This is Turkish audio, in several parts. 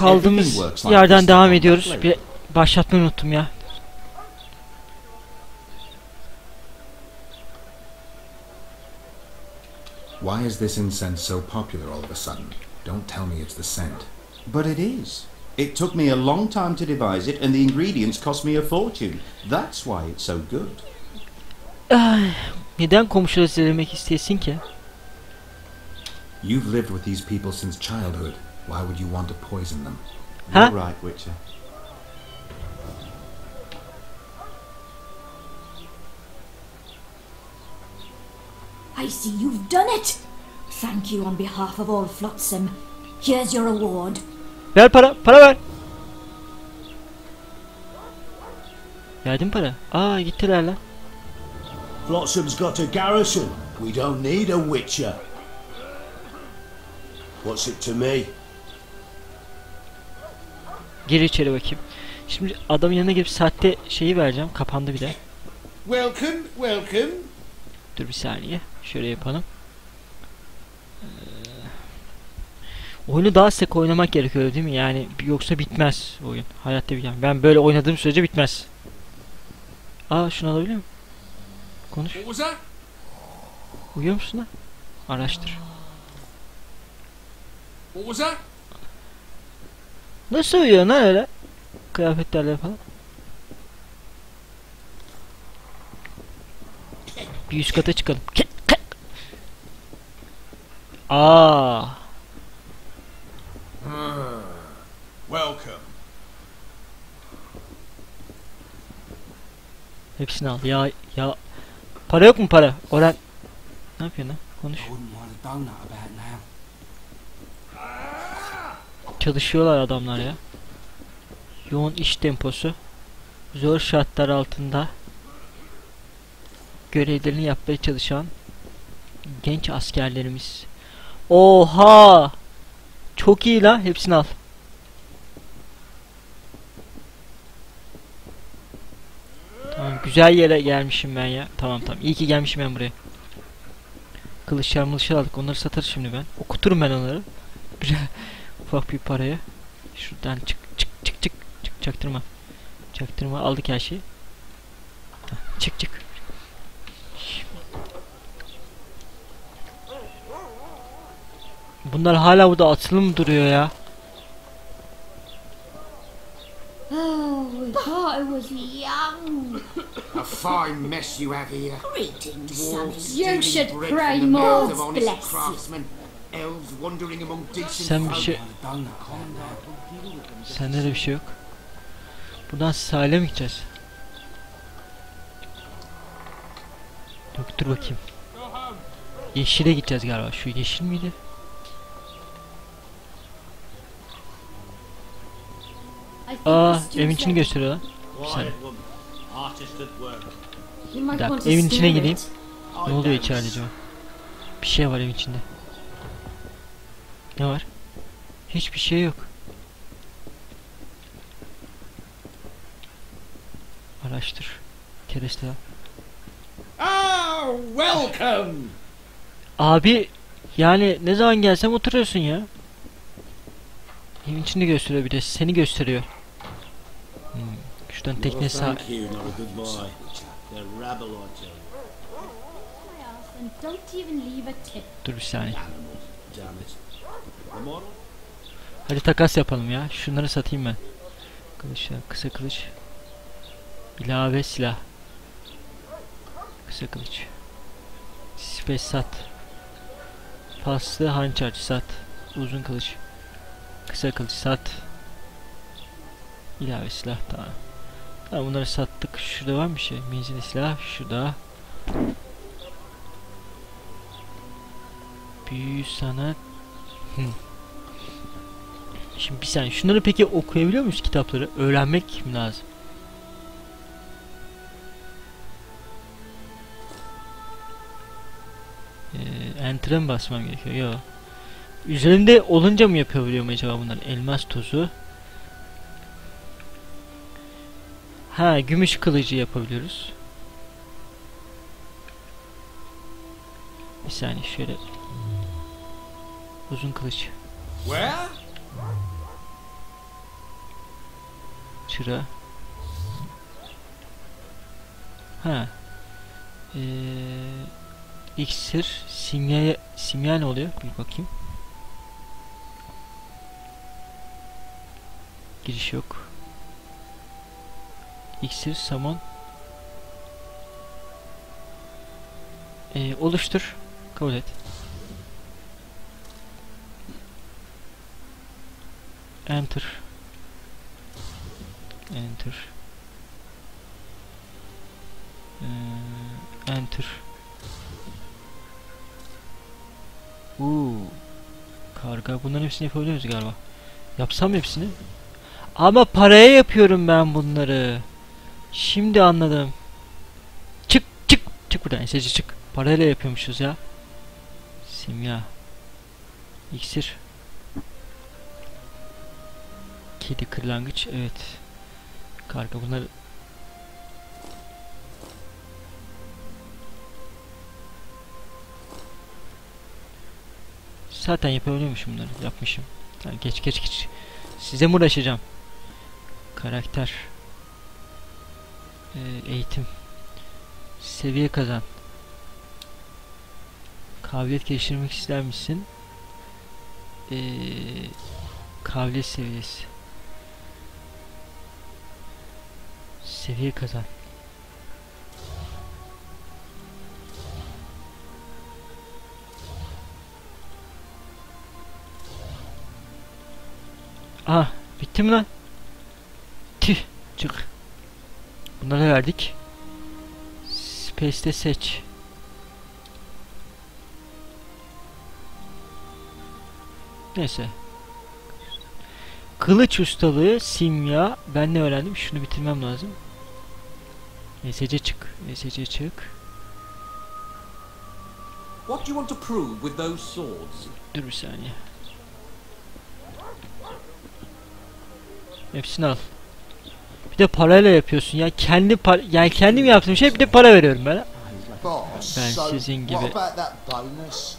Kaldığımız yerden devam ediyoruz. Bir başlatmayı unuttum ya. Why is this incense so popular all of a sudden? Don't tell me it's the scent. But it is. It took me a long time to devise it, and the ingredients cost me a fortune. That's why it's so good. Ay, neden komşuları zehirlemek isteyesin ki? You've lived with these people since childhood. Why would you want to poison them? Huh? You're right, Witcher. I see you've done it. Thank you on behalf of all Flotsam. Here's your reward. Ver para, para ver. Verdim para. Aa gittiler lan. Flotsam's got a garrison. We don't need a witcher. What's it to me? Gir içeri bakayım. Şimdi adamın yanına girip saatte şeyi vereceğim. Kapandı bir de. Welcome, welcome. Dur bir saniye. Şöyle yapalım. Ee, oyunu daha sık oynamak gerekiyor değil mi? Yani yoksa bitmez oyun. Hayatta bir yani. Ben böyle oynadığım sürece bitmez. Aa şunu alabiliyor muyum? Konuş. Uyuyor musun lan? Araştır. What was that? Nasıl uyuyor lan öyle? Kıyafetlerle falan. Bir üst kata çıkalım. Aa, Welcome. hepsini al. Ya ya para yok mu para? Orhan ne yapıyorsun lan? Konuş. Çalışıyorlar adamlar ya. Yoğun iş temposu. Zor şartlar altında görevlerini yapmaya çalışan genç askerlerimiz. Oha! Çok iyi la. Hepsini al. Tamam güzel yere gelmişim ben ya. Tamam tamam. İyi ki gelmişim ben buraya. Kılıçlar mılıçlar aldık. Onları satarız şimdi ben. Okuturum ben onları. Ufak bir paraya. Şuradan çık çık çık çık çık çaktırma. Çaktırma aldık her şeyi. Hah, Çık çık. Bunlar hala burada atılı mı duruyor ya? Oh, we thought I was young. A fine mess you have here. Greetings, stealing You should pray more. Bless you. Craftsmen. Elves wandering among decent Sen bir şey... Sende de bir şey yok. Buradan sahile mi gideceğiz? Yok dur bakayım. Yeşile gideceğiz galiba. Şu yeşil miydi? Aa evin içini gösteriyor lan. Bir saniye. Bir dakika, evin içine gireyim. Ne oluyor içeride acaba? Bir şey var evin içinde. Ne var? Hiçbir şey yok. Araştır. Kereste al. Oh, welcome. Abi yani ne zaman gelsem oturuyorsun ya. Evin içini gösteriyor bir de seni gösteriyor. Hmm. Şuradan tekne sağ... Dur bir saniye. Hadi takas yapalım ya. Şunları satayım ben. Kılıçlar, kısa kılıç. İlave silah. Kısa kılıç. Space sat. Paslı hançer sat. Uzun kılıç. Kısa kılıç sat. İlave silah tamam. Tamam bunları sattık. Şurada var mı bir şey? Menzili silah. Şurada. Büyü sanat. Şimdi bir saniye şunları peki okuyabiliyor muyuz kitapları? Öğrenmek lazım? Ee, enter'e mi basmam gerekiyor? Yok. Üzerinde olunca mı yapabiliyorum acaba bunlar? Elmas tozu. Ha, gümüş kılıcı yapabiliyoruz. Bir saniye şöyle. Uzun kılıç. Where? Çıra. Ha. Ee, iksir. Simya, simya ne oluyor? Bir bakayım. Giriş yok. İksir, samon. Ee, oluştur. Kabul et. Enter. Enter. Ee, enter. Uuu. Karga. Bunların hepsini yapabiliyoruz galiba. Yapsam hepsini. Ama paraya yapıyorum ben bunları. Şimdi anladım. Çık çık çık buradan SC çık. Parayla yapıyormuşuz ya. Simya. İksir. Kedi kırlangıç evet. Karga bunları Zaten yapabiliyormuşum bunları. Yapmışım. Yani geç geç geç. Size mi uğraşacağım? Karakter. Ee, eğitim. Seviye kazan. Kabiliyet geliştirmek ister misin? Ee, kabiliyet seviyesi. Seviye kazan. Ah, bitti mi lan? Tüh, çık. Bunları verdik. Space'te seç. Neyse. Kılıç ustalığı, simya. Ben ne öğrendim? Şunu bitirmem lazım. ESC çık. ESC çık. What do you want to prove with those swords? Dur bir saniye. Hepsini al. Bir de parayla yapıyorsun ya. Kendi par yani kendim yaptığım şey bir de para veriyorum ben. Boss, Ben sizin gibi- what about that bonus?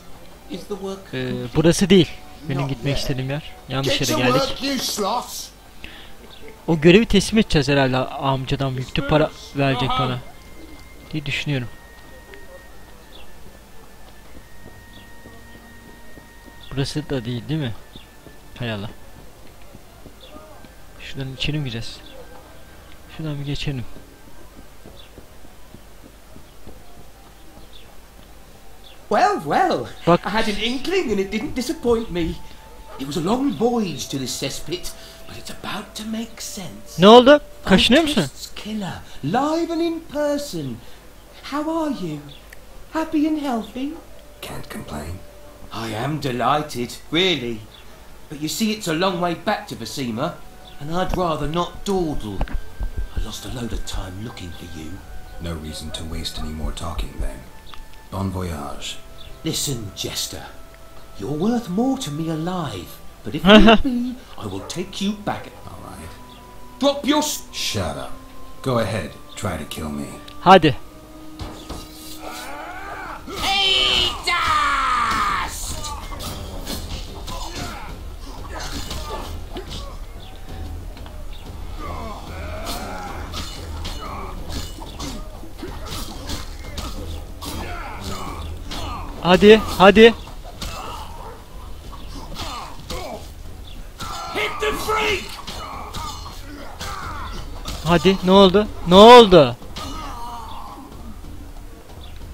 Is the work Ee, burası değil. Benim gitmek istediğim yer. Yanlış yere geldik. O görevi teslim edeceğiz herhalde amcadan büyüktü para verecek bana. Diye düşünüyorum. Burası da değil değil mi? Hay Allah. Şuradan içeri mi gireceğiz? Şuradan bir geçelim. Well, well. Bak I had an inkling and it didn't disappoint me. It was a long voyage to this cesspit, but it's about to make sense. ne oldu? Kaşınıyor musun? Outcasts Killer, live and in person. How are you? Happy and healthy? Can't complain. I am delighted, really. But you see, it's a long way back to Vasima, and I'd rather not dawdle. I lost a load of time looking for you. No reason to waste any more talking then. Bon voyage. Listen, Jester. You're worth more to me alive, but if need be, I will take you back. All right. Drop your s- Shut up. Go ahead. Try to kill me. Hadi. Hadi, hadi. Hadi, ne oldu? Ne oldu?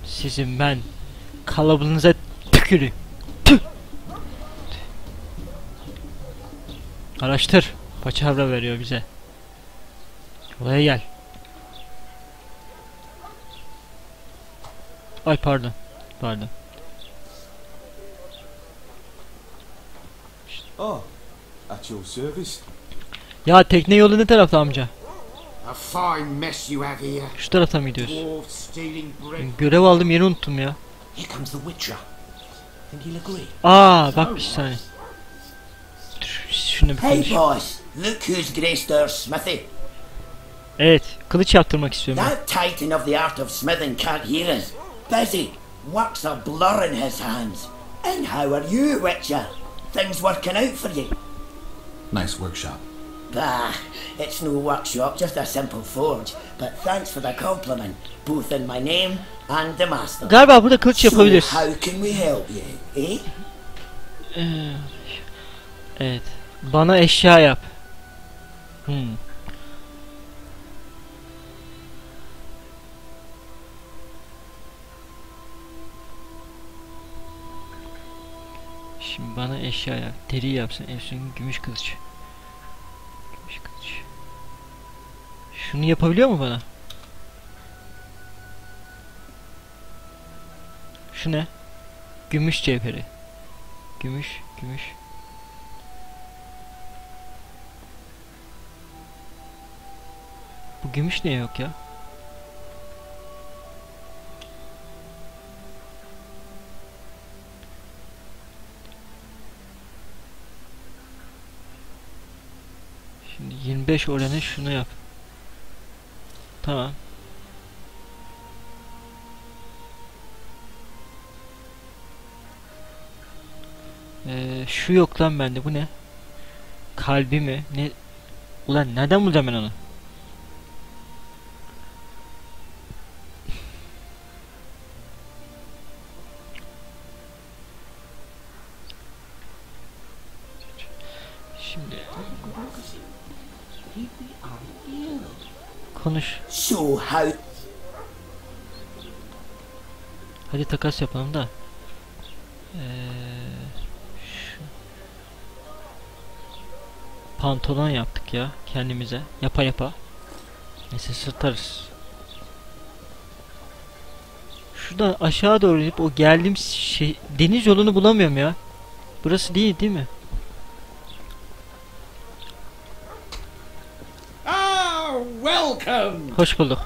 Sizin ben kalabalığınıza tüküreyim. Tüh! Araştır. Paçavra veriyor bize. Olaya gel. Ay pardon. Pardon. Oh, at your service. Ya tekne yolu ne tarafta amca? Şu tarafta mı gidiyoruz? Görev aldım yeri unuttum ya. Here comes the Witcher. Think he'll agree? Aa bak bir saniye. Dur, şunu bir Hey konuş. look who's graced our smithy. Evet, kılıç yaptırmak istiyorum. That titan of the art of smithing can't hear us. Busy, works a blur in his hands. And how are you, Witcher? Things working out for you? Nice workshop. Bah, it's no workshop, just a simple forge. But thanks for the compliment, both in my name and the master. Galiba burada kılıç yapabiliriz. So how can we help you, eh? Ee, Evet. Bana eşya yap. Hmm. Şimdi bana eşya yap. Deri yapsın. Efsun gümüş kılıç. Şunu yapabiliyor mu bana? Şu ne? Gümüş cevheri. Gümüş, gümüş. Bu gümüş niye yok ya? Şimdi 25 oranı şunu yap. Tamam. Ee, şu yok lan bende bu ne? Kalbi mi? Ne? Ulan nereden bulacağım ben onu? Şimdi konuş. So how Hadi takas yapalım da. Ee, şu- Pantolon yaptık ya kendimize. Yapa yapa. Neyse sırtarız. Şuradan aşağı doğru inip o geldiğim şey deniz yolunu bulamıyorum ya. Burası değil değil mi? Welcome! Hoş bulduk.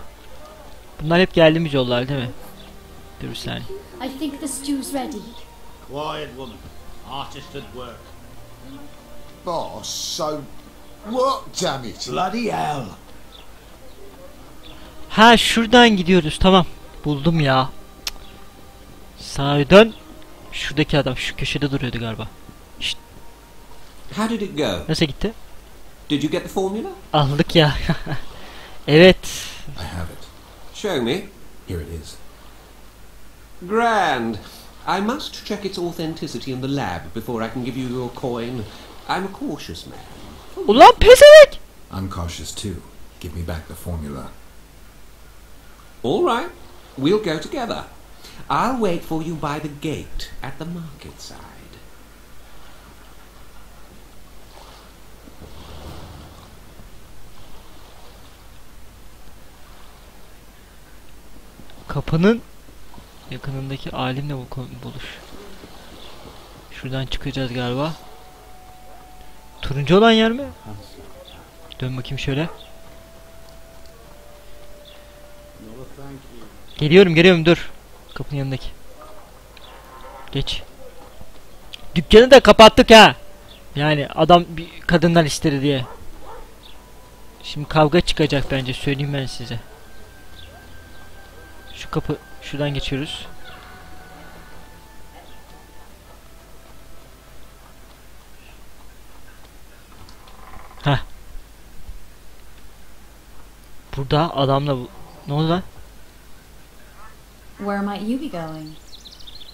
Bunlar hep geldiğimiz yollar değil mi? Dur bir saniye. I think the stew's ready. Quiet woman. Artist at work. Boss, so what, damn it? Bloody hell. Ha şuradan gidiyoruz tamam. Buldum ya. Sağa dön. Şuradaki adam şu köşede duruyordu galiba. How did it go? Nasıl gitti? Did you get the formula? Aldık ya. evet. I have it. Show me. Here it is. Grand. I must check its authenticity in the lab before I can give you your coin. I'm a cautious man. Ulan pezevenk! I'm cautious too. Give me back the formula. All right, we'll go together. I'll wait for you by the gate at the market side. Kapının yakınındaki alimle buluş. Şuradan çıkacağız galiba. Turuncu olan yer mi? Dön bakayım şöyle. Geliyorum geliyorum dur. Kapının yanındaki. Geç. Dükkanı da kapattık ha. Yani adam bir kadından istedi diye. Şimdi kavga çıkacak bence söyleyeyim ben size. Şu kapı şuradan geçiyoruz. Heh. Burada adamla bu... Ne oldu lan? Where might you be going?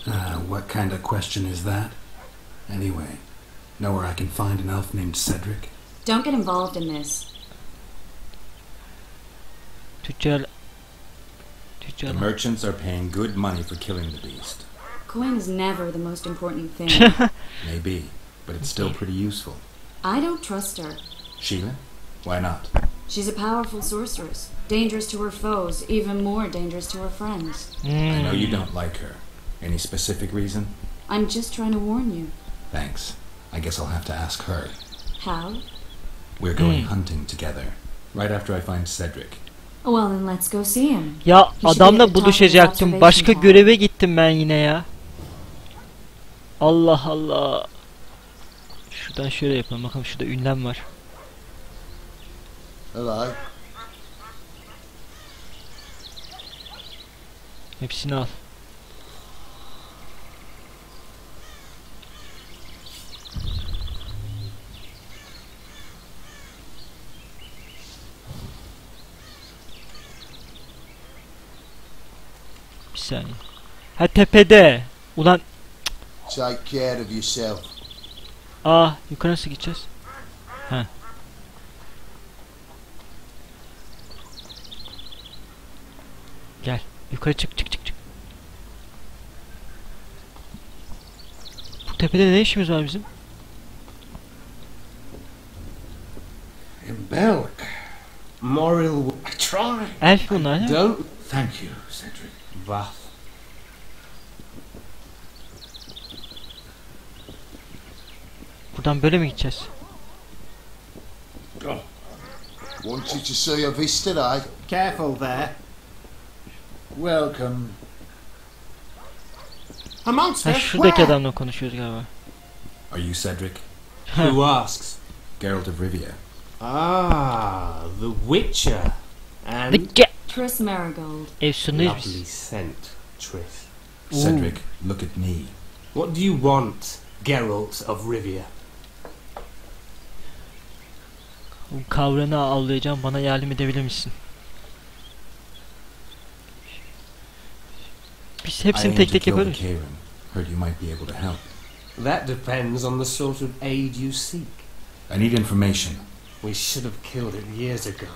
Ah, what kind of question is that? Anyway, know where I can find an elf named Cedric? Don't get involved in this. Tüccar... The merchants are paying good money for killing the beast. Coin's never the most important thing. Maybe, but it's still pretty useful. I don't trust her. Sheila? Why not? She's a powerful sorceress. Dangerous to her foes, even more dangerous to her friends. I know you don't like her. Any specific reason? I'm just trying to warn you. Thanks. I guess I'll have to ask her. How? We're going Hmm. hunting together. Right after I find Cedric. Well, then let's go see him. Ya adamla buluşacaktım. Başka göreve gittim ben yine ya. Allah Allah. Şuradan şöyle yapalım. Bakalım şurada ünlem var. Hello. Hepsini al. Saniye. Ha tepede. Ulan Take care of yourself. aa yukarı nasıl gideceğiz? Ha. Gel. Yukarı çık çık çık çık. Bu tepede ne işimiz var bizim? Belk. Morrill. I try. Elf bunlar değil mi? Don't. Thank you, Cedric. Bah. Buradan böyle mi gideceğiz? Wanted to see a vista, eh? Careful there. Welcome. A monster? Ha şuradaki Where? adamla konuşuyoruz galiba. Are you Cedric? Who asks? Geralt of Rivia. Ah, the Witcher. And The ge- Tris Marigold. Efsunluyuz lovely biz. scent, Triss. Cedric, look at me. What do you want, Geralt of Rivia? Bu kavranı avlayacağım bana yardım edebilir misin? Biz I hepsini tek to tek kill the yaparız. Heard you might be able to help. That depends on the sort of aid you seek. I need information. We should have killed it years ago.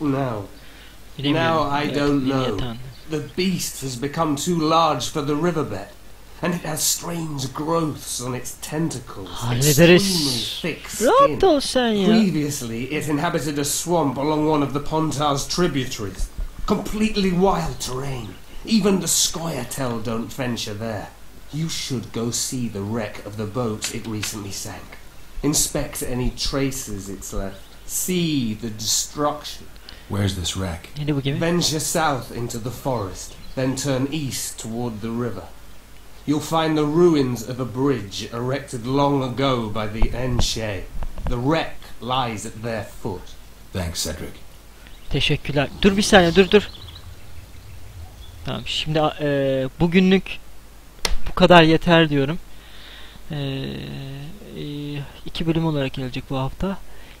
Now, Bilemiyorum. Now I don't know. the beast has become too large for the riverbed, and it has strange growths on its tentacles. Hallederiz. Extremely thick skin. Rahat ol sen ya. Previously, it inhabited a swamp along one of the Pontar's tributaries. Completely wild terrain. Even the Scoia'tael don't venture there. You should go see the wreck of the boat it recently sank. Inspect any traces it's left. See the destruction. Where's this wreck? Venture south into the forest, then turn east toward the river. You'll find the ruins of a bridge erected long ago by the Enshe. The wreck lies at their foot. Thanks, Cedric. Teşekkürler. Dur bir saniye dur dur. Tamam şimdi eee, bugünlük bu kadar yeter diyorum. Eee, eee, iki bölüm olarak gelecek bu hafta.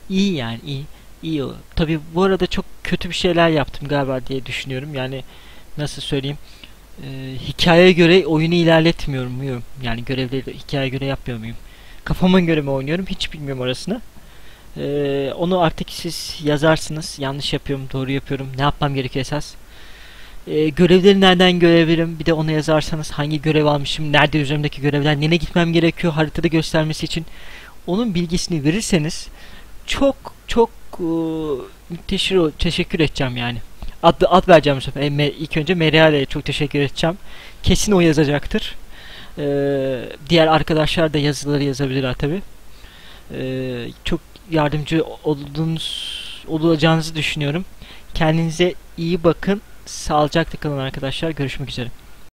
İyi yani iyi. İyi o. Tabi bu arada çok kötü bir şeyler yaptım galiba diye düşünüyorum. Yani nasıl söyleyeyim. Eee hikayeye göre oyunu ilerletmiyorum. muyum? Yani görevleri de hikayeye göre yapmıyor muyum? Kafama göre mi oynuyorum hiç bilmiyorum orasını. Ee, onu artık siz yazarsınız. Yanlış yapıyorum, doğru yapıyorum. Ne yapmam gerekiyor esas? Ee, görevleri nereden görebilirim? Bir de onu yazarsanız hangi görev almışım, nerede üzerimdeki görevler, nereye gitmem gerekiyor haritada göstermesi için. Onun bilgisini verirseniz çok çok müteşir ol- teşekkür edeceğim yani. Ad, ad vereceğim bu sefer. E, ilk önce Meriale'ye çok teşekkür edeceğim. Kesin o yazacaktır. Ee, diğer arkadaşlar da yazıları yazabilirler tabi. Ee, çok yardımcı olduğunuz olacağınızı düşünüyorum. Kendinize iyi bakın. Sağlıcakla kalın arkadaşlar. Görüşmek üzere.